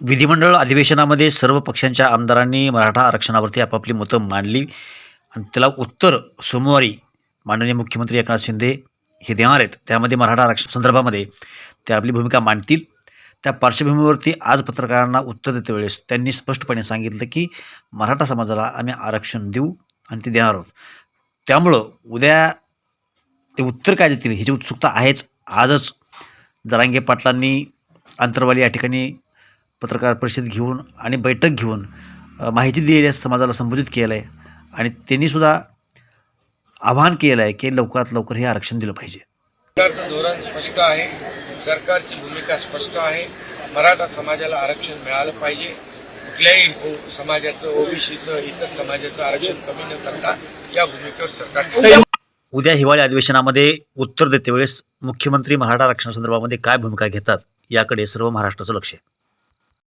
विधिमंडळ अधिवेशनामध्ये सर्व पक्षांच्या आमदारांनी मराठा आरक्षणावरती आपापली मतं मांडली. आणि त्याला उत्तर सोमवारी माननीय मुख्यमंत्री एकनाथ शिंदे हे देणार आहेत. त्यामध्ये मराठा आरक्षण संदर्भामध्ये ते आपली भूमिका मांडतील. त्या पार्श्वभूमीवरती आज पत्रकारांना उत्तर देते वेळेस त्यांनी स्पष्टपणे सांगितलं की मराठा समाजाला आम्ही आरक्षण देऊ आणि ते देणार आहोत. त्यामुळं उद्या ते उत्तर काय देतील ह्याची उत्सुकता आहेच. आजच जरांगे पाटलांनी अंतरवाली या ठिकाणी पत्रकार परिषद घेऊन आणि बैठक घेऊन माहिती दिलेल्या समाजाला संबोधित केलं आहे आणि त्यांनीसुद्धा आवाहन केलं आहे की लवकरात लवकर हे आरक्षण दिलं पाहिजे. सरकारचं धोरण स्पष्ट आहे. सरकारची भूमिका स्पष्ट आहे. मराठा समाजाला आरक्षण मिळालं पाहिजे. कुठल्याही समाजाचं ओबीसीचं इतर समाजाचं आरक्षण कमी न करता या भूमिकेवर सरकार. उद्या हिवाळी अधिवेशनामध्ये उत्तर देते वेळेस मुख्यमंत्री मराठा आरक्षणासंदर्भामध्ये काय भूमिका घेतात याकडे सर्व महाराष्ट्राचं लक्ष आहे.